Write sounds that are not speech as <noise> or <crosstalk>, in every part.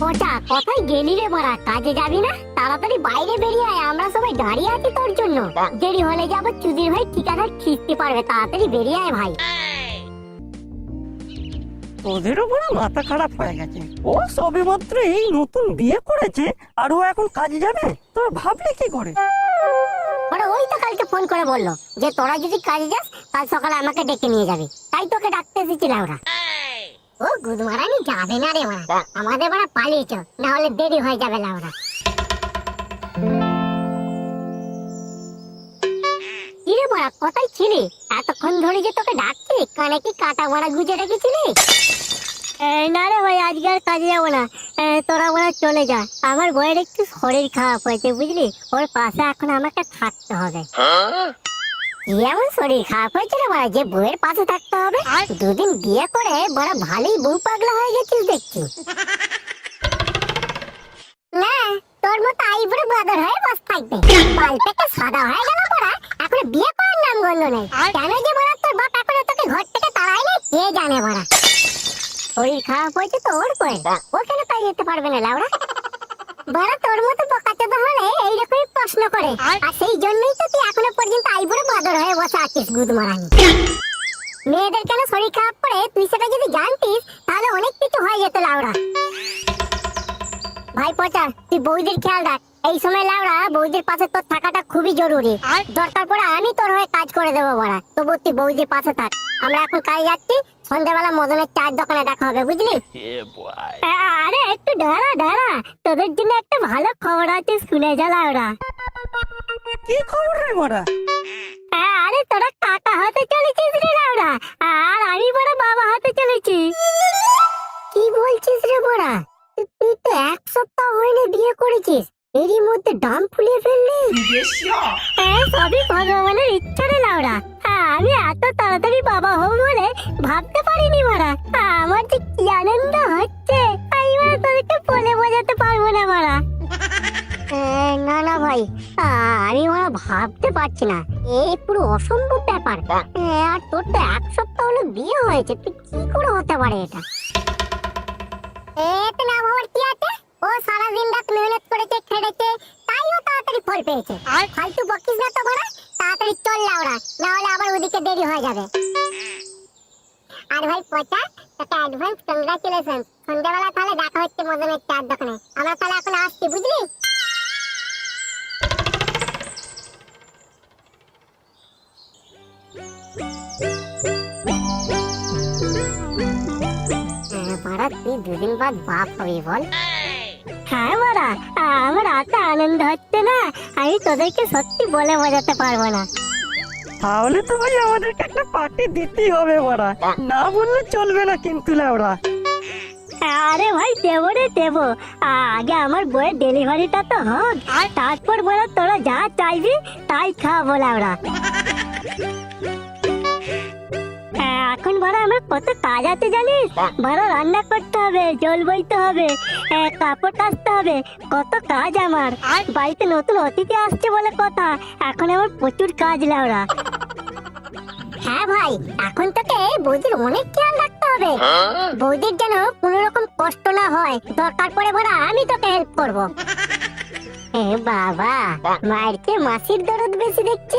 পচা কোথায় গেলি রে বড়া? কাজে যাবি না? তাড়াতাড়ি বাইরে বেরিয়ে আয় আমরা সবাই দাঁড়িয়ে আছি তোর জন্য। দেরি হলে যাব চুদির ভাই ঠিকাদার খিস্তি পারবে তাড়াতাড়ি বেরিয়ে আয় ভাই। মাথা খারাপ হয়ে গেছে। ও সবে মাত্র এই নতুন বিয়ে করেছে আর ও এখন কাজে যাবে? তোর ভাবলে কি করে? ওই তো কালকে ফোন করে বলল যে তোরা যদি কাজে যাস কাল সকালে আমাকে ডেকে নিয়ে যাবে। তাই তোকে ডাকতে এসেছিলাম ওরা ও গুদমারানি যাবে না রে ওরা। আমাদের বড় পালিয়েছ না হলে দেরি হয়ে যাবে না ওরা। কিরে বড়া কোথায় ছিলি? এতক্ষণ ধরে যে তোকে ডাকছি কানে কি কাটা বড়া গুজে রেখেছিলি? না রে ভাই আজকে আর কাজে যাব না। তোরা বড়া চলে যা। আমার বইয়ের একটু শরীর খারাপ হয়েছে বুঝলি? ওর পাশে এখন আমাকে থাকতে হবে। কি এমন শরীর খারাপ হয়েছে রে বড়া যে বউয়ের পাশে থাকতে হবে। দুদিন বিয়ে করে বড় ভালোই বউ পাগলা হয়ে গেছিস দেখছি। না তোর মতো আইবুড়ো বাদর হয়ে বস থাকবে। থেকে সাদা হয়ে গেল এখন বিয়ে করার নাম গন্ধ নেই। কেন যে বড়া তোর বাপ এখনও তোকে ঘর থেকে কে জানে বড়া। শরীর খারাপ হয়েছে তো ওর করে। ও কেন তাই যেতে পারবে না লাউড়া বড় তোর মতো বোকাচোদা হলে এইরকমই প্রশ্ন করে। আর সেই জন্যই তো তুই এখনও পর্যন্ত আইবুড়ো বাদর হয়ে বসে আছিস গুদ মারানি মেয়েদের কেন শরীর খারাপ করে? তুই সেটা যদি জানতিস তাহলে অনেক কিছু হয়ে যেত লাউড়া। ভাই পচা তুই বৌদির খেয়াল রাখ। এই সময় লাউড়া বৌদির পাশে তোর থাকাটা খুবই জরুরি। দরকার পড়ে আমি তোর হয়ে কাজ করে দেবো বড়া। তবু তুই বৌদির পাশে থাক। আমরা এখন কাজে যাচ্ছি সন্ধ্যাবেলা মদনের চার দোকানে দেখা হবে বুঝলি? আরে একটু দাঁড়া দাঁড়া। তোদের জন্য একটা ভালো খবর আছে শুনে যা লাউড়া কি খবর রে বড়া? আরে তোরা কাকা হতে চলেছিস রে লাউড়া আর আমি বড় বাবা হতে চলেছি। কি বলছিস রে বড়া? তুই- তো এক সপ্তাহ হয়নি বিয়ে করেছিস। এরই মধ্যে ডাম ফুলিয়ে ফেললি। হ্যাঁ সবই ভগবানের ইচ্ছা রে লাউড়া হ্যাঁ, আমি এত তাড়াতাড়ি বাবা হব বলে ভাবতে পারিনি মারা। আমার যে কি আনন্দ হচ্ছে আমি মারা তোদেরকে বলে বোঝাতে পারব না মারা। না না ভাই আমি ভাবতে পারছি না। এ পুরো অসম্ভব ব্যাপার। আর তোর তো এক সপ্তাহ হলো বিয়ে হয়েছে তুই কি করে হতে পারে এটা? এতে না ভাবার কি আছে। ও সারা দিন রাত মেহনত করেছে খেটেছে তাই ও তাড়াতাড়ি ফল পেয়েছে। আর? ফালতু বকিস না তো বড়া তাড়াতাড়ি চল লাউড়া না হলে আবার ওদিকে দেরি হয়ে যাবে। আর ভাই পচা, তোকে অ্যাডভান্স কংগ্রাচুলেশন সন্ধ্যাবেলা তাহলে দেখা হচ্ছে মদনের চার দোকানে। আমরা তাহলে এখন আসছি, বুঝলি? দুদিন বাদ বাপ হবি বল। হ্যাঁ বাড়া আমার এত আনন্দ হচ্ছে না। আমি তোদেরকে সত্যি বলে বোঝাতে পারব না। তাহলে তো ভাই আমাদেরকে একটা পার্টি দিতেই হবে বড়া। না বললে চলবে না কিন্তু লাউড়া আরে ভাই দেবো রে দেবো। আগে আমার বইয়ের ডেলিভারিটা তো হোক আর তারপর বলো তোরা যা চাইবি তাই খাব ওরা এখন বড় আমার কত কাজ আছে জানিস? বড় রান্না করতে হবে জল বইতে হবে কাপড় কাচতে হবে কত কাজ আমার। বাড়িতে নতুন অতিথি আসছে বলে কথা এখন আমার প্রচুর কাজ লাউরা। হ্যাঁ ভাই এখন তোকে বৌদির অনেক খেয়াল রাখতে হবে। বৌদির যেন কোনো রকম কষ্ট না হয় দরকার পড়ে বড় আমি তোকে হেল্প করব। <laughs> এ বাবা মায়ের মাসির দরদ বেশি দেখছি।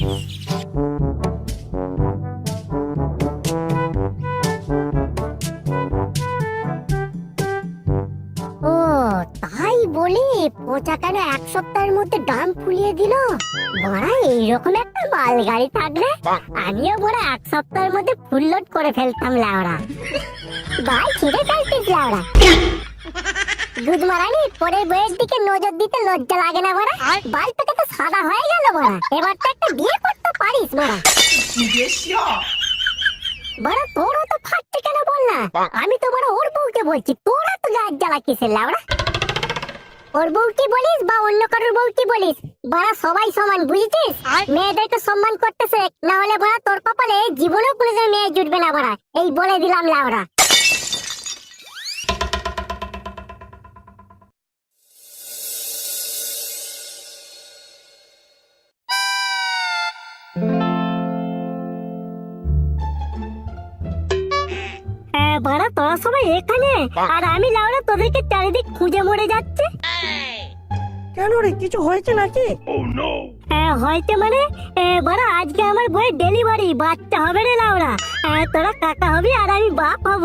ও, তাই বলি পচা কেন এক সপ্তাহের মধ্যে দাম ফুলিয়ে দিল? বড়া, এইরকম একটা মাল গাড়ি থাকলে আমিও বড় এক সপ্তাহের মধ্যে ফুল লোড করে ফেলতাম লাউড়া। ভাই ছিঁড়ে ফেলতিস লাউড়া। দুধ মারানি পরের বইয়ের দিকে নজর দিতে লজ্জা লাগে না বড়া। বাল থেকে তো সাদা হয়ে গেল বড়া। এবার তো একটা বিয়ে করতে পারিস বড়া। বড়া তোরও তো ফাটছে কেন বল না? আমি তো বড় ওর বউকে বলছি তোরা তো গাছ জ্বালা কিসের লাউড়া? ওর বউ কি বলিস বা অন্য কারোর বউ কি বলিস? বাড়া সবাই সমান বুঝেছিস? মেয়েদেরকে সম্মান করতেছে। না হলে বাড়া তোর কপালে জীবনেও কোনোদিন মেয়ে জুটবে না বাড়া। এই বলে দিলাম লাউড়া। বাড়া তোরা সবাই এখানে। আর আমি লাউড়া তোদেরকে চারিদিক খুঁজে মরে যাচ্ছে। কেন রে কিছু হয়েছে নাকি? হ্যাঁ হয়তো মানে? এ, বড় আজকে আমার বইয়ের ডেলিভারি। বাচ্চা হবে রে লাউরা। হ্যাঁ, তোরা কাকা হবি আর আমি বাপ হব।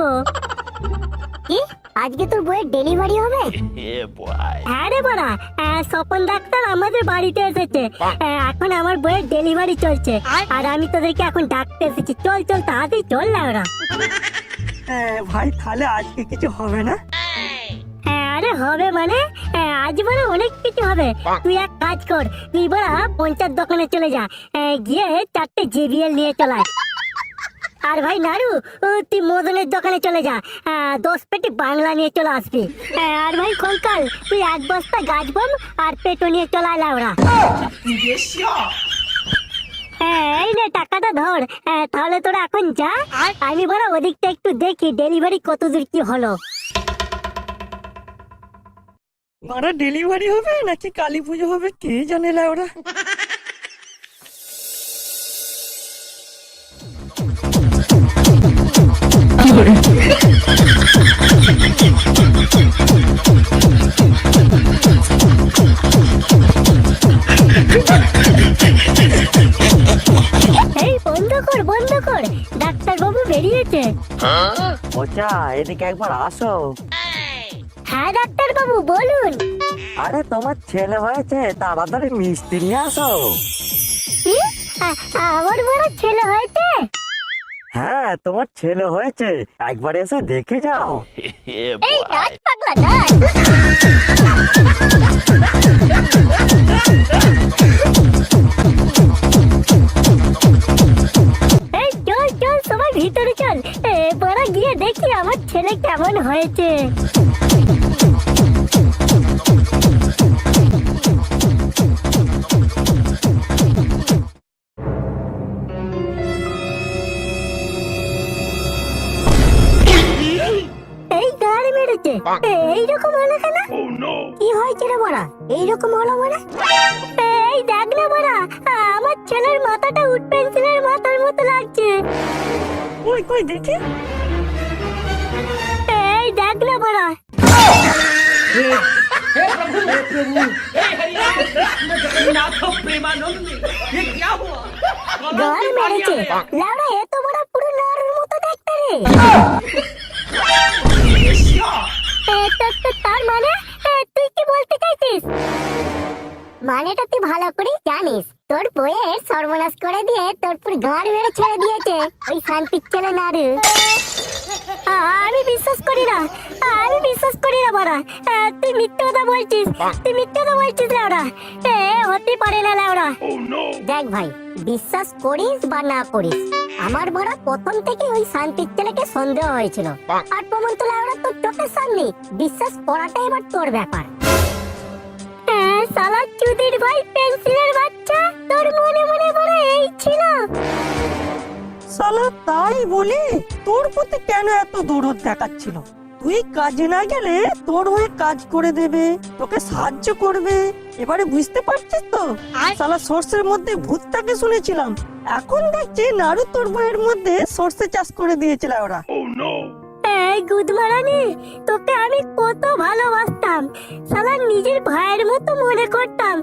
কি? আজকে তোর বইয়ের ডেলিভারি হবে? <laughs> হ্যাঁ রে বড়া হ্যাঁ, স্বপন ডাক্তার আমাদের বাড়িতে এসেছে। হ্যাঁ, এখন আমার বইয়ের ডেলিভারি চলছে। আর আমি তোদেরকে এখন ডাকতে এসেছি। চল চল তাড়াতাড়ি চল লাউরা। হ্যাঁ <laughs> ভাই তাহলে আজকে কিছু হবে না? হ্যাঁ আরে হবে মানে? হ্যাঁ, আজ মানে অনেক কিছু হবে। তুই এক কাজ কর তুই বড়া পঞ্চায়েত দোকানে চলে যা। হ্যাঁ, গিয়ে চারটে জিবিএল নিয়ে চলায় আর ভাই নাড়ু তুই মদনের দোকানে চলে যা। হ্যাঁ, দশ পেটি বাংলা নিয়ে চলে আসবি। হ্যাঁ, আর ভাই কঙ্কাল তুই এক বস্তা গাছ বম আর পেটো নিয়ে চলে আয় হ্যাঁ এই নে টাকাটা ধর। হ্যাঁ, তাহলে তোরা এখন যা। আমি বড় ওদিকটা একটু দেখি ডেলিভারি কত দূর কি হলো। মারা ডেলিভারি হবে নাকি কালী পুজো হবে? কে জানে ওরা এই <laughs> এদিকে একবার আসো। হ্যাঁ ডাক্তার বাবু বলুন। আরে তোমার ছেলে হয়েছে তাড়াতাড়ি মিষ্টি নিয়ে আসো। আমার বড় ছেলে হয়েছে? হ্যাঁ তোমার ছেলে হয়েছে। একবার এসে দেখে যাও। এই নাচ পাগলা নাচ। এই চল চল সবাই ভিতরে চল। এবার গিয়ে দেখি আমার ছেলে কেমন হয়েছে। এইরকম হলো কি হয়েছে রে বড়া? এইরকম হলো মানে এই দেখ না বড়া, আমার ছেলের মাথাটা কই কই দেখি। এই দেখ না বড়া। গাড়ি মেরেছে। লাউড়া এত বড় পুরো নাড়ুর মতো দেখতে রে। তার মানে? তুই কি বলতে চাইছিস? মানেটা তুই ভালো করে জানিস। সর্বনাশ করে দিয়ে তোর পুরো গাড় মেরে ছেড়ে দিয়েছে। ওই শান্তির ছেলে আমি বিশ্বাস করি না আমি বিশ্বাস করি না বড়া। তুই মিথ্যে কথা বলছিস তুই মিথ্যে কথা বলছিস এ হতে পারে না লাউড়া দেখ ভাই বিশ্বাস করিস বা না করিস আমার বড় প্রথম থেকে ওই শান্তির ছেলেকে সন্দেহ হয়েছিল। আর প্রমাণ তো লাউড়া তোর চোখের সামনে বিশ্বাস করাটাই এবার তোর ব্যাপার। হ্যাঁ সালা চুদির ভাই পেন্সিলের তোর মনে মনে বড় এই ছিল। সালা তাই বলি? তোর প্রতি কেন এত দৌড় দেখাচ্ছিল? তুই কাজে না গেলে তোর হয়ে কাজ করে দেবে তোকে সাহায্য করবে। এবারে বুঝতে পারছিস তো? সালা সর্ষের মধ্যে ভূতটাকে শুনেছিলাম। এখন দেখছি নাড়ু তোর বইয়ের মধ্যে সর্ষে চাষ করে দিয়েছিল ওরা। এই গুদমারানি তোকে আমি কত ভালোবাসতাম। সালা নিজের ভাইয়ের মতো মনে করতাম।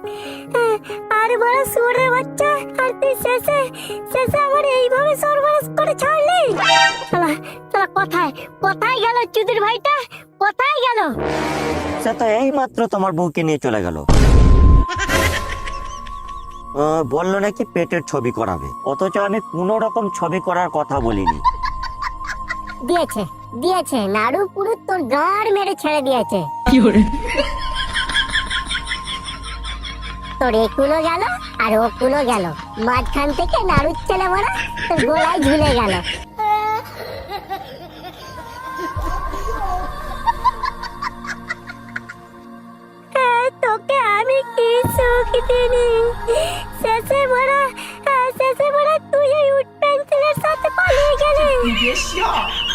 হ্যাঁ, আর বড় সুরের বাচ্চা আর তুই শেষে শেষে আমার এইভাবে সর্বনাশ করে ছাড়লি? সালা সালা কোথায় কোথায় গেল চুদির ভাইটা? কোথায় গেল? সে তো এই মাত্র তোমার বউকে নিয়ে চলে গেল। বলল নাকি পেটের ছবি করাবে। অথচ আমি কোনো রকম ছবি করার কথা বলিনি। দিয়েছে। দিয়েছে। নাড়ু পুরো তোর গাঁড় মেরে ছেড়ে দিয়েছে। তোর একুলো গেল আর কুলো গেল। মাঝখান থেকে নাড়ুর ছেলে বড় তোর গোলায় ঝুলে গেল। তোকে আমি কি শেষে শেষে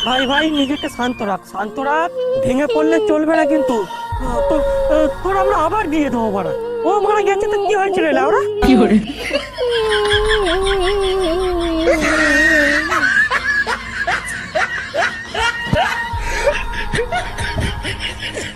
ভাই ভাই, নিজেকে শান্ত রাখ শান্ত রাখ। ভেঙে পড়লে চলবে না কিন্তু। তোর আমরা আবার বিয়ে দেবো ভাড়া ও মারা গেছে তো কি হয়েছিল ওরা কি